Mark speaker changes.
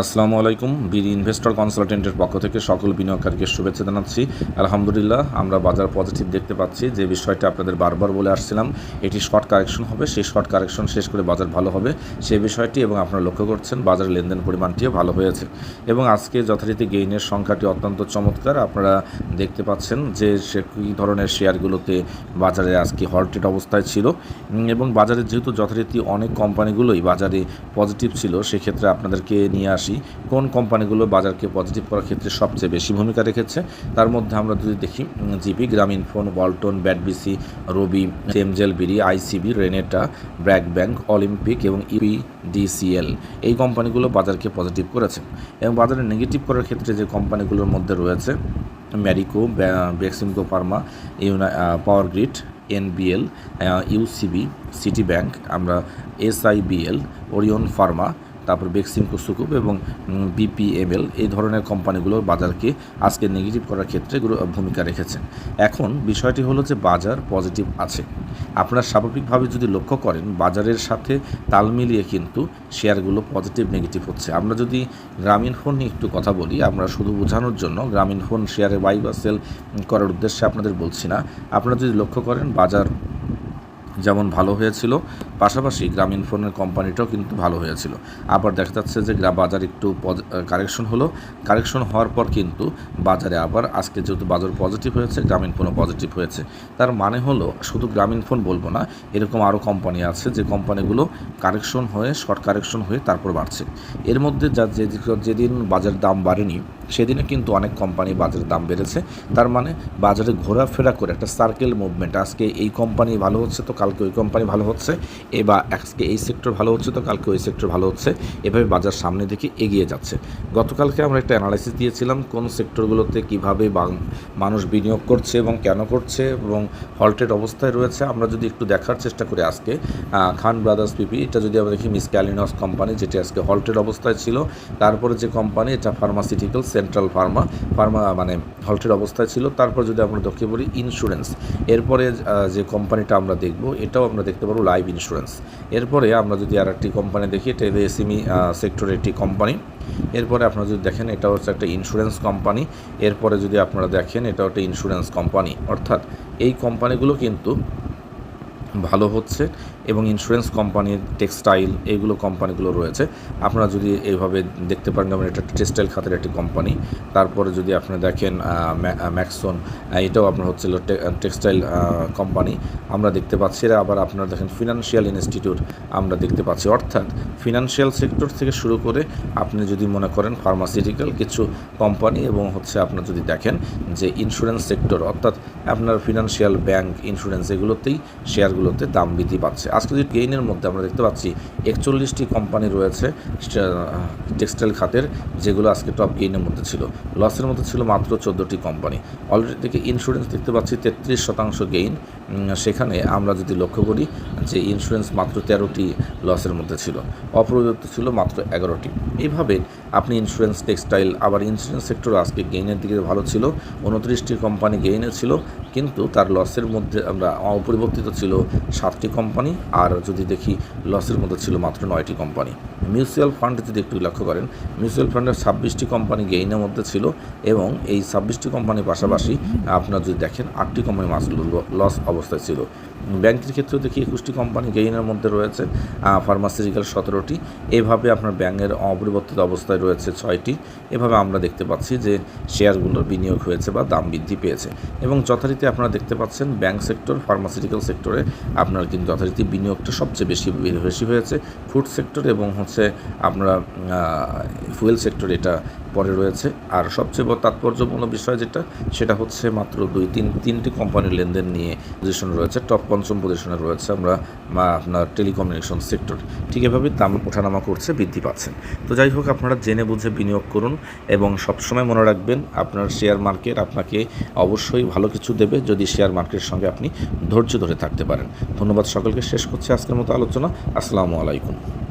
Speaker 1: আসসালামু আলাইকুম। BD investor কনসালটেন্টের পক্ষ থেকে সকল বিনিয়োগকারীকে শুভেচ্ছা জানাচ্ছি। আলহামদুলিল্লাহ, আমরা বাজার পজিটিভ দেখতে পাচ্ছি। যে বিষয়টা আপনাদের বারবার বলে আসছিলাম, এটি শর্ট কারেকশন হবে। সেই শর্ট কারেকশন শেষ করে বাজার ভালো হবে। সেই বিষয়টি এবং আপনারা লক্ষ্য করছেন, বাজার লেনদেন পরিমাণটিও ভালো হয়েছে। এবং আজকে যথারীতি গেইনের সংখ্যাটি অত্যন্ত চমৎকার। আপনারা দেখতে পাচ্ছেন যে সে কী ধরনের শেয়ারগুলোতে বাজারে আজকে হল্টেড অবস্থায় ছিল। এবং বাজারে যেহেতু যথারীতি অনেক কোম্পানিগুলোই বাজারে পজিটিভ ছিল, সেক্ষেত্রে আপনাদেরকে নিয়ে আসি কোন কোম্পানিগুলো বাজারকে পজিটিভ করার ক্ষেত্রে সবচেয়ে বেশি ভূমিকা রেখেছে? তার মধ্যে আমরা যদি দেখি GP, Grameen phone Walton BATBC Robi টেমজেল BD, ICB, Renata, BRAC bank, Olympic এবং ইউডিসিএল এই কোম্পানিগুলো বাজারকে পজিটিভ করেছে। এবং বাজারে নেগেটিভ করার ক্ষেত্রে যে কোম্পানিগুলোর মধ্যে রয়েছে Marico Beximco pharma, ইউনা power grid, NBL UCB City bank আমরা এসআইবিএল, ওরিয়ন ফার্মা তারপর বেক্সিমকো সুকুপ এবং বিপিএমএল এই ধরনের কোম্পানিগুলো বাজারকে আজকে নেগেটিভ করার ক্ষেত্রে ভূমিকা রেখেছে এখন বিষয়টি হলো যে বাজার পজিটিভ আছে। আপনারা স্বাভাবিকভাবে যদি লক্ষ্য করেন, বাজারের সাথে তাল মিলিয়ে কিন্তু শেয়ারগুলো পজিটিভ নেগেটিভ হচ্ছে। আমরা যদি গ্রামীণ ফোন নিয়ে একটু কথা বলি, আমরা শুধু বোঝানোর জন্য গ্রামীণ ফোন শেয়ারে বাই বা সেল করার উদ্দেশ্যে আপনাদের বলছি না। আপনারা যদি লক্ষ্য করেন, বাজার যেমন ভালো হয়েছিল, পাশাপাশি গ্রামীণ ফোনের কোম্পানিটাও কিন্তু ভালো হয়েছিল। আবার দেখা যাচ্ছে যে বাজার একটু কারেকশন হলো। কারেকশন হওয়ার পর কিন্তু বাজারে আবার আজকে যেহেতু বাজার পজিটিভ হয়েছে, গ্রামীণ ফোনও পজিটিভ হয়েছে। তার মানে হলো, শুধু গ্রামীণ ফোন বলব না, এরকম আরও কোম্পানি আছে যে কোম্পানিগুলো কারেকশন হয়ে শর্ট কারেকশন হয়ে তারপর বাড়ছে। এর মধ্যে যে যেদিন বাজার দাম বাড়েনি সেদিনে কিন্তু অনেক কোম্পানি বাজারের দাম বেড়েছে। তার মানে বাজারে ঘোরাফেরা করে একটা সার্কেল মুভমেন্ট আজকে এই কোম্পানি ভালো হচ্ছে তো কালকে ওই কোম্পানি ভালো হচ্ছে, এবার আজকে এই সেক্টর ভালো হচ্ছে তো কালকে ওই সেক্টর ভালো হচ্ছে, এভাবে বাজার সামনে দিকে এগিয়ে যাচ্ছে। গতকালকে আমরা একটা অ্যানালাইসিস দিয়েছিলাম কোন সেক্টরগুলোতে কীভাবে মানুষ বিনিয়োগ করছে এবং কেন করছে এবং হল্টেড অবস্থায় রয়েছে। আমরা যদি একটু দেখার চেষ্টা করি আজকে খান ব্রাদার্স পিপি, এটা যদি আমরা দেখি মিস ক্যালিনস কোম্পানি যেটি আজকে হল্টেড অবস্থায় ছিল, তারপরে যে কোম্পানি এটা ফার্মাসিউটিক্যাল সেন্ট্রাল ফার্মা ফার্মা মানে হল্টেড অবস্থায় ছিল। তারপর যদি আমরা দেখে বলি ইন্স্যুরেন্স এরপরে যে কোম্পানিটা আমরা দেখব, এটাও আমরা দেখতে পারব লাইফ ইন্স্যুরেন্স এরপরে আমরা যদি আর একটি কোম্পানি দেখি, এটা এসএমই সেক্টরের একটি কোম্পানি এরপরে আপনারা যদি দেখেন, এটা হচ্ছে একটা ইন্স্যুরেন্স কোম্পানি এরপরে যদি আপনারা দেখেন এটা একটা ইন্স্যুরেন্স কোম্পানি অর্থাৎ এই কোম্পানিগুলো কিন্তু ভালো হচ্ছে এবং ইন্স্যুরেন্স কোম্পানির টেক্সটাইল এইগুলো কোম্পানিগুলো রয়েছে। আপনারা যদি এইভাবে দেখতে পারেন, যেমন এটা টেক্সটাইল খাতের একটি কোম্পানি তারপরে যদি আপনি দেখেন ম্যাক্সন এটাও আপনার হচ্ছিল টেক্সটাইল কোম্পানি আমরা দেখতে পাচ্ছি, এরা আবার আপনারা দেখেন ফিনান্সিয়াল ইনস্টিটিউট আমরা দেখতে পাচ্ছি। অর্থাৎ ফিনান্সিয়াল সেক্টর থেকে শুরু করে আপনি যদি মনে করেন ফার্মাসিউটিক্যাল কিছু কোম্পানি এবং হচ্ছে আপনার যদি দেখেন যে ইন্স্যুরেন্স সেক্টর অর্থাৎ আপনার ফিনান্সিয়াল ব্যাংক ইন্স্যুরেন্স এগুলোতেই শেয়ারগুলোতে দাম বৃদ্ধি পাচ্ছে। আজকে যদি গেইনের মধ্যে আমরা দেখতে পাচ্ছি, একচল্লিশটি কোম্পানি রয়েছে টেক্সটাইল খাতের, যেগুলো আজকে টপ গেইনের মধ্যে ছিল। লসের মধ্যে ছিল মাত্র চোদ্দোটি কোম্পানি অলরেডি থেকে ইন্স্যুরেন্স দেখতে পাচ্ছি, তেত্রিশ শতাংশ গেইন। সেখানে আমরা যদি লক্ষ্য করি, যে ইন্স্যুরেন্স মাত্র তেরোটি লসের মধ্যে ছিল। অপ্রযুক্ত ছিল মাত্র এগারোটি। এইভাবে আপনি ইন্স্যুরেন্স টেক্সটাইল আবার ইন্স্যুরেন্স সেক্টর আজকে গেইনের দিকে ভালো ছিল। উনত্রিশটি কোম্পানি গেইনে ছিল, কিন্তু তার লসের মধ্যে আমরা অপরিবর্তিত ছিল। সাতটি কোম্পানি আর যদি দেখি লসের মধ্যে ছিল মাত্র নয়টি কোম্পানি মিউচুয়াল ফান্ড যদি একটু লক্ষ্য করেন মিউচুয়াল ফান্ডের ছাব্বিশটি কোম্পানি গেইনের মধ্যে ছিল, এবং এই ছাব্বিশটি কোম্পানির পাশাপাশি আপনার যদি দেখেন, আটটি কোম্পানি মাস লস অবস্থায় ছিল। ব্যাংকের ক্ষেত্রেও দেখি একুশটি কোম্পানি গেইনের মধ্যে রয়েছে ফার্মাসিউটিক্যাল সতেরোটি। এভাবে আপনার ব্যাংকের অপরিবর্তিত অবস্থায় রয়েছে ছয়টি। এভাবে আমরা দেখতে পাচ্ছি যে শেয়ারগুলোর বিনিয়োগ হয়েছে বা দাম বৃদ্ধি পেয়েছে। এবং যথারীতি আপনারা দেখতে পাচ্ছেন ব্যাংক সেক্টর ফার্মাসিউটিক্যাল সেক্টরে আপনার কিন্তু যথারীতি বিনিয়োগটা সবচেয়ে বেশি বেশি হয়েছে ফুড সেক্টর এবং হচ্ছে আপনারা ফুয়েল সেক্টর এটা পরে রয়েছে। আর সবচেয়ে বড় তাৎপর্যপূর্ণ বিষয় যেটা, সেটা হচ্ছে মাত্র দুই, তিন, তিনটি কোম্পানির লেনদেন নিয়ে পজিশন রয়েছে টপ পঞ্চম পজিশনে রয়েছে আমরা আপনার টেলিকমিউনিকেশন সেক্টর ঠিক এভাবে দাম ওঠানামা করছে, বৃদ্ধি পাচ্ছেন তো যাই হোক, আপনারা জেনে বুঝে বিনিয়োগ করুন এবং সবসময় মনে রাখবেন, আপনার শেয়ার মার্কেট আপনাকে অবশ্যই ভালো কিছু দেবে যদি শেয়ার মার্কেটের সঙ্গে আপনি ধৈর্য ধরে থাকতে পারেন। ধন্যবাদ সকলকে। শেষ করছি আজকের মতো আলোচনা। আসসালামু আলাইকুম।